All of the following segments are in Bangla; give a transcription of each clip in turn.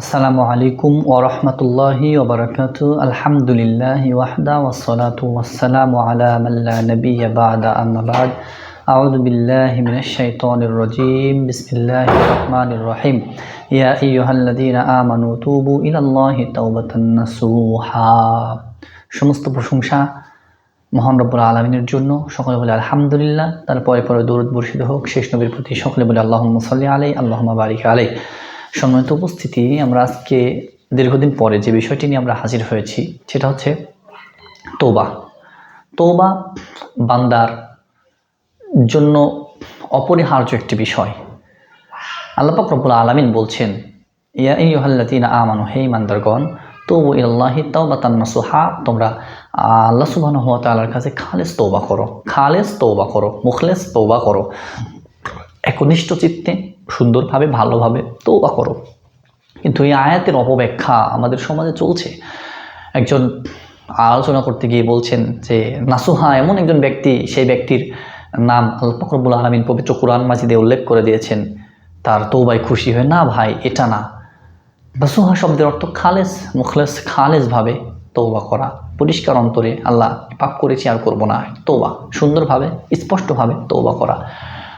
আসসালামু আলাইকুম ওরহমতুল্লাহি ওবরাকাতু আলহামদুলিল্লাহ ওয়াহদা ওয়াসসালাতু ওয়াসসালামু আলা মাল্লা নাবিয়্যা বা'দা। আম্মা বা'দ। আউযু বিল্লাহি মিনাশ শাইতানির রাজীম। বিসমিল্লাহির রহমানির রহিম। ইয়া আইয়ুহাল্লাযীনা আমানু তুবু ইলাল্লাহি তাওবাতান নাসুহা। সমস্ত প্রশংসা মহান রব্বুল আলমিনের জন্য। সকলে বলে আলহামদুলিল্লাহ। তারপরে পরে দৌরদ বর্ষিত হোক, শেষ নবীর প্রতি সকলে বলে আল্লাহ সাল্লি আলাই আল্লাহ বারিক আলাই সম্মানিত উপস্থিতি, আমরা আজকে দীর্ঘদিন পরে যে বিষয়টি নিয়ে আমরা হাজির হয়েছি, সেটা হচ্ছে তোবা তোবা বান্দার জন্য অপরিহার্য একটি বিষয়। আল্লাপাক রব্বুল আলমিন বলছেন, ইয়া ইহল্লাতিন আমানু, হে ইমানদারগণ তবু ইল্লাহি তাওবা তান্নাসুহা তোমরা আল্লাহ সুবাহ হুয়া তাআলার কাছে খালেস তৌবা করো, খালেস তৌবা করো, মুখলেস তৌবা করো। একনিষ্ঠ চিত্তে সুন্দরভাবে, ভালোভাবে তৌবা করো। কিন্তু এই আয়াতের অপব্যাখ্যা আমাদের সমাজে চলছে। একজন আলোচনা করতে গিয়ে বলছেন যে, নাসুহা এমন একজন ব্যক্তি, সেই ব্যক্তির নাম আল ফকরবুল আলমিন পবিত্র কোরআন মাজিদে উল্লেখ করে দিয়েছেন, তার তৌবায় খুশি হয়ে, না ভাই, এটা না। নাসুহা শব্দের অর্থ খালেস, মুখলেস, খালেসভাবে তৌবা করা। পরিষ্কার অন্তরে আল্লাহ, পাপ করেছি, আর করব না। তৌবা সুন্দরভাবে, স্পষ্টভাবে তৌবা করা।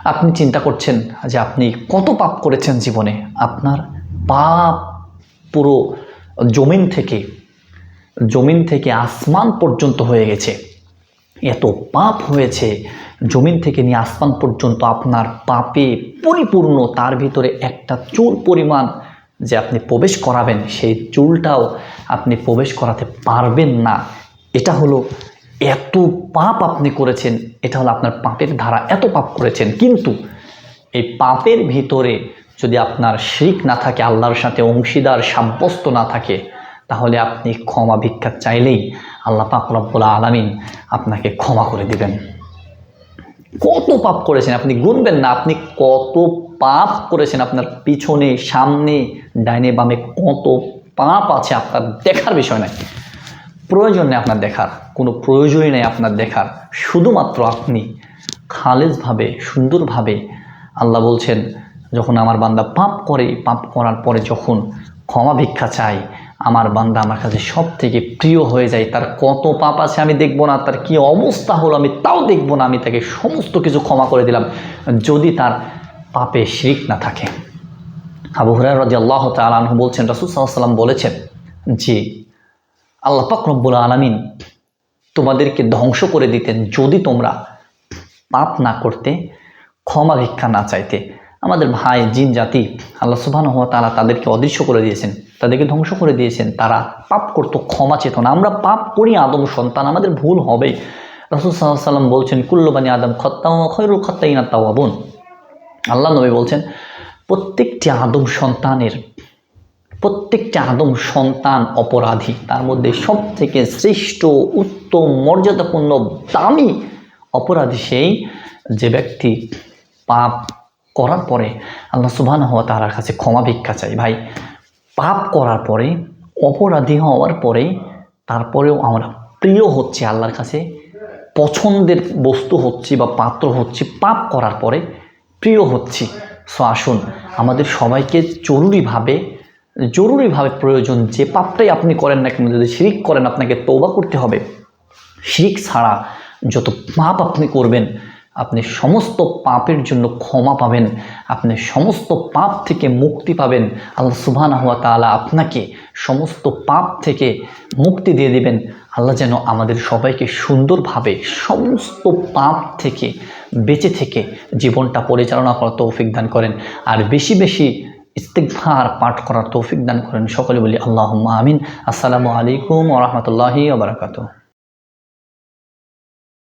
আপনি চিন্তা করছেন যে আপনি কত পাপ করেছেন জীবনে? আপনার পাপ পুরো জমিন থেকে জমিন থেকে আসমান পর্যন্ত হয়ে গেছে। এত পাপ হয়েছে, জমিন থেকে নিয়ে আসমান পর্যন্ত আপনার পাপে পরিপূর্ণ, তার ভিতরে একটা চুল পরিমাণ যে আপনি প্রবেশ করাবেন, সেই চুলটাও আপনি প্রবেশ করাতে পারবেন না। এটা হলো এত পাপ আপনি করেছেন, এটা হলো আপনার পাপের ধারা, এত পাপ করেছেন। কিন্তু এই পাপের ভিতরে যদি আপনার শিরিক না থাকে, আল্লাহর সাথে অংশীদার, সাব্যস্ত না থাকে, তাহলে আপনি ক্ষমা ভিক্ষা চাইলেই আল্লাহ পাক রব্বুল আলামিন আপনাকে ক্ষমা করে দিবেন। কত পাপ করেছেন আপনি গুনবেন না, আপনি কত পাপ করেছেন আপনার পিছনে, সামনে, ডাইনে, বামে, কত পাপ আছে আপনার দেখার বিষয় নাই। প্রয়োজন নেই আপনার দেখার, কোনো প্রয়োজনই নেই আপনার দেখার। শুধুমাত্র আপনি খালেজভাবে, সুন্দরভাবে আল্লাহ বলছেন, যখন আমার বান্দা পাপ করে, পাপ করার পরে যখন ক্ষমা ভিক্ষা চাই আমার বান্দা আমার কাছে সব থেকে প্রিয় হয়ে যায়, তার কত পাপ আছে আমি দেখব না, তার কি অবস্থা হলো আমি তাও দেখব না, আমি তাকে সমস্ত কিছু ক্ষমা করে দিলাম, যদি তার পাপে শিরিক না থাকে। আবু হুরাই রাজি আল্লাহ তালু বলছেন, রাসুল সাল্লাম বলেছেন যে আল্লাহ রব্বুল আলমিন তোমাদেরকে ধ্বংস করে দিতেন যদি তোমরা পাপ না করতে, ক্ষমা ভিক্ষা না চাইতে। আমাদের ভাই, জিন, জাতি আল্লাহ সুবাহ হওয়া তারা তাদেরকে অদৃশ্য করে দিয়েছেন, তাদেরকে ধ্বংস করে দিয়েছেন। তারা পাপ করতো, ক্ষমা চেতনা আমরা পাপ করি, আদম সন্তান, আমাদের ভুল হবেই রসুল সাল্লাম বলছেন কুল্লবানী আদম খত্তা খৈরুল খত্তাইনা তাওয়াবুন। আল্লাহ নবী বলছেন, প্রত্যেকটি আদম সন্তানের প্রত্যেকটি আদম সন্তান অপরাধী। তার মধ্যে সব থেকে শ্রেষ্ঠ, উত্তম, মর্যাদাপূর্ণ, দামি অপরাধী সেই যে ব্যক্তি পাপ করার পরে আল্লাহ সুবাহ হওয়া তার কাছে ক্ষমা ভিক্ষা চাই ভাই, পাপ করার পরে, অপরাধী হওয়ার পরে, তারপরেও আমরা প্রিয় হচ্ছে আল্লাহর কাছে, পছন্দের বস্তু হচ্ছি বা পাত্র হচ্ছি, পাপ করার পরে প্রিয় হচ্ছি। সো আসুন, আমাদের সবাইকে জরুরিভাবে জরুরিভাবে প্রয়োজন যে পাপটাই আপনি করেন না কেন, যদি শিরিক করেন, আপনাকে তৌবা করতে হবে। শিরিক ছাড়া যত পাপ আপনি করবেন, আপনি সমস্ত পাপের জন্য ক্ষমা পাবেন, আপনি সমস্ত পাপ থেকে মুক্তি পাবেন। আল্লাহ সুবহান হুয়া তালা আপনাকে সমস্ত পাপ থেকে মুক্তি দিয়ে দিবেন। আল্লাহ যেন আমাদের সবাইকে সুন্দরভাবে সমস্ত পাপ থেকে, বেঁচে থেকে জীবনটা পরিচালনা করা তৌফিক দান করেন। আর বেশি বেশি ইস্তেকভার পাঠ করার তৌফিক দান করেন সকলে বলি আল্লাহ আমিন। আসসালামু আলাইকুম ওরহমতুল্লাহি আবরাকাতু